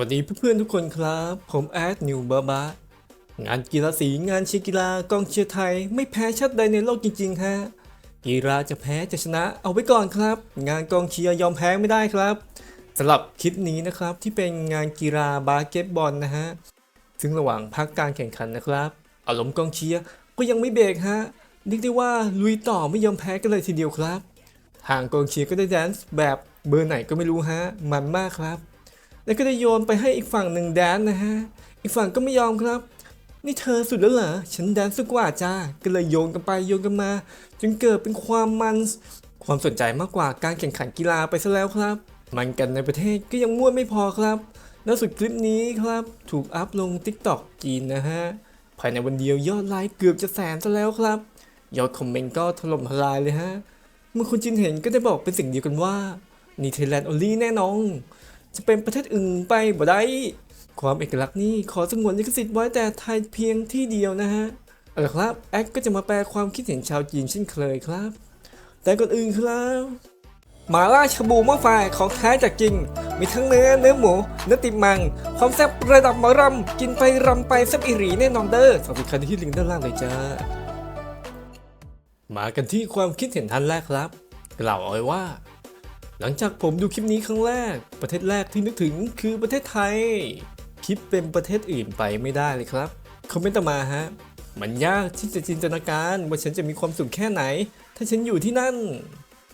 สวัสดีเพื่อนๆทุกคนครับ ผมแอดนิวบอร์บางานกีฬาสีงานเชียร์กีฬากองเชียร์ไทย ไม่แพ้ชาติใดในโลกจริง ๆ ฮะ กีฬาจะแพ้จะชนะเอาไว้ก่อนครับ งานกองเชียร์ยอมแพ้ไม่ได้ครับสำหรับคลิปนี้นะครับที่เป็นงานกีฬาบาสเกตบอลนะฮะซึ่งระหว่างพักการแข่งขันนะครับอารมณ์กองเชียร์ก็ยังไม่เบรกฮะเรียกได้ว่าลุยต่อไม่ยอมแพ้กันเลยทีเดียวครับทางกองเชียร์ก็ได้แดนซ์แบบเบอร์ไหนก็ไม่รู้ฮะมันมากครับ แล้วก็ได้โยนไปให้อีกฝั่งหนึ่งแดนนะฮะ อีกฝั่งก็ไม่ยอมครับ นี่เธอสุดแล้วเหรอ ฉันแดนสุดกว่าจ้า ก็เลยโยนกันไปโยนกันมา จนเกิดเป็นความมัน ความสนใจมากกว่าการแข่งขันกีฬาไปซะแล้วครับ มันกันในประเทศก็ยังมั่วไม่พอครับแล้วสุดคลิปนี้ครับ ถูกอัพลง TikTok จีนนะฮะ ภายในวันเดียวยอดไลค์เกือบจะแสนซะแล้วครับ ยอดคอมเมนต์ก็ถล่มทลายเลยฮะ เมื่อคนจีนเห็นก็ได้บอกเป็นสิ่งเดียวกันว่า นี่ไทยแลนด์โอลี่แน่นอน จะเป็นประเทศอื่นไปบ่ได้ ความเอกลักษณ์นี่ขอสงวนลิขสิทธิ์ไว้แต่ไทยเพียงที่เดียวนะฮะเอาละครับแอคก็จะมาแปลความคิดเห็นชาวจีนเช่นเคยครับ แต่ก่อนอื่นครับหมาล่าชาบูม้อไฟของแท้จากจริง มีทั้งเนื้อเนื้อหมูเนื้อติดมัง ความแซ่บระดับหมอรำกินไปรำไปแซ่บอีหรีแน่นอนเด้อสอบสิคันที่ลิงก์ด้านล่างเลยจ้า มากันที่ความคิดเห็นท่านแรกครับ กล่าวเอาไว้ว่า หลังจากผมดูคลิปนี้ครั้งแรก ประเทศแรกที่นึกถึงคือประเทศไทยคิดเป็นประเทศอื่นไปไม่ได้เลยครับคอมเมนต์ต่อมาฮะ มันยากที่จะจินตนาการว่าฉันจะมีความสุขแค่ไหน ถ้าฉันอยู่ที่นั่น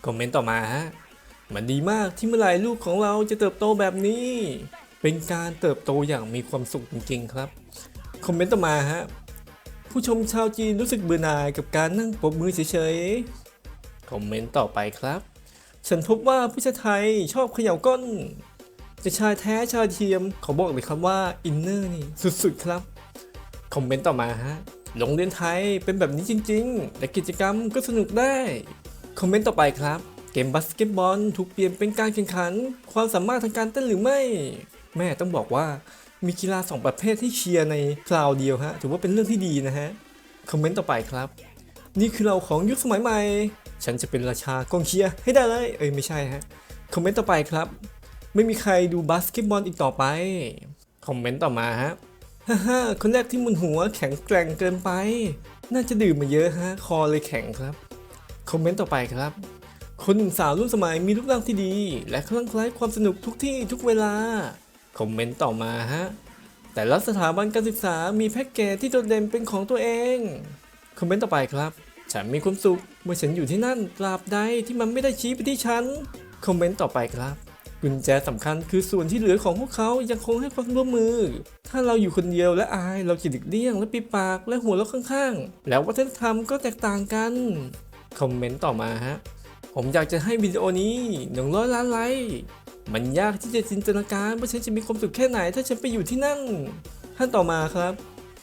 คอมเมนต์ต่อมาฮะ มันดีมากที่เมื่อไหร่ลูกของเราจะเติบโตแบบนี้ เป็นการเติบโตอย่างมีความสุขจริงๆครับ คอมเมนต์ต่อมาฮะ ผู้ชมชาวจีนรู้สึกเบื่อหน่ายกับการนั่งปรบมือเฉยๆ คอมเมนต์ต่อไปครับ ฉันพบว่าผู้ชายไทยชอบเขย่าก้นจะชายแท้ชายเทียมขอบอกเลยครับว่าอินเนอร์นี่สุดๆครับ คอมเมนต์ต่อมาฮะโรงเรียนไทยเป็นแบบนี้จริงๆ แต่กิจกรรมก็สนุกได้ คอมเมนต์ต่อไปครับ เกมบาสเกตบอลถูกเปลี่ยนเป็นการแข่งขัน ความสามารถทางการเต้นหรือไม่ แม่ต้องบอกว่ามีกีฬาสองประเภทที่เชียร์ในคราวเดียวฮะถือว่าเป็นเรื่องที่ดีนะฮะ คอมเมนต์ต่อไปครับ นี่คือเราของยุคสมัยใหม่ ฉันจะเป็นราชากองเชียร์ให้ได้เลย เอ้ยไม่ใช่ฮะ คอมเมนต์ต่อไปครับ ไม่มีใครดูบาสเกตบอลอีกต่อไป คอมเมนต์ต่อมาฮะ ฮ่าคนแรกที่มุนหัวแข็งแกร่งเกินไป น่าจะดื่มมาเยอะฮะ คอเลยแข็งครับ คอมเมนต์ต่อไปครับ คนหนุ่มสาวรุ่นสมัยมีรูปร่างที่ดี และคลั่งไคล้ความสนุกทุกที่ทุกเวลา คอมเมนต์ต่อมาฮะ แต่ละสถาบันการศึกษามีแพ็กเกจที่โดดเด่นเป็นของตัวเอง คอมเมนต์ต่อไปครับ ฉันมีความสุขเมื่อฉันอยู่ที่นั่นตราบใดที่มันไม่ได้ชี้ไปที่ฉัน คอมเมนต์ต่อไปครับกุญแจสำคัญคือส่วนที่เหลือของพวกเขายังคงให้ความร่วมมือ ถ้าเราอยู่คนเดียวและอายเราจะหลีกเลี่ยงและปิดปากและหัวเราข้างๆ แล้ววัฒนธรรมก็แตกต่างกัน คอมเมนต์ต่อมาฮะ ผมอยากจะให้วิดีโอนี้100ล้านไลค์ มันยากที่จะจินตนาการว่าฉันจะมีความสุขแค่ไหนถ้าฉันไปอยู่ที่นั่น ท่านต่อมาครับ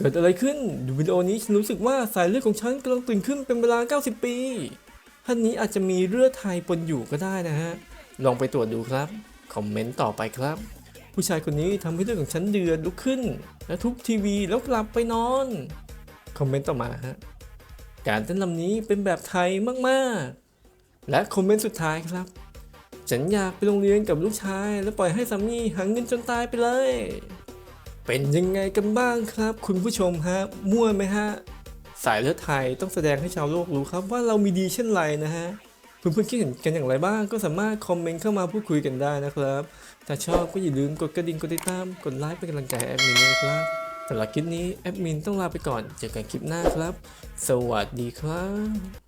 กิดอะไรขึ้น ดูวิดีโอนี้ฉันรู้สึกว่าสายเลือดของฉันกำลังตื่นขึ้นเป็นเวลา 90 ปีท่านนี้อาจจะมีเลือดไทยปนอยู่ก็ได้นะฮะ ลองไปตรวจดูครับ คอมเมนต์ต่อไปครับ ผู้ชายคนนี้ทำให้เลือดของฉันเดือดลุกขึ้น และทุบทีวีแล้วกลับไปนอน คอมเมนต์ต่อมาฮะ การเต้นลำนี้เป็นแบบไทยมากๆ และคอมเมนต์สุดท้ายครับ ฉันอยากไปโรงเรียนกับลูกชาย แล้วปล่อยให้สามีหาเงินจนตายไปเลย เป็นยังไงกันบ้างครับ คุณผู้ชมฮะมั่วไหมฮะ สายเลือดไทยต้องแสดงให้ชาวโลกรู้ครับว่าเรามีดีเช่นไรนะฮะเพื่อนๆคิดเห็นกันอย่างไรบ้างก็สามารถคอมเมนต์เข้ามาพูดคุยกันได้นะครับ ถ้าชอบก็อย่าลืมกดกระดิ่งกดติดตามกดไลค์เป็นกำลังใจให้แอดมินนะครับสำหรับคลิปนี้แอดมินต้องลาไปก่อนเจอกันคลิปหน้าครับ สวัสดีครับ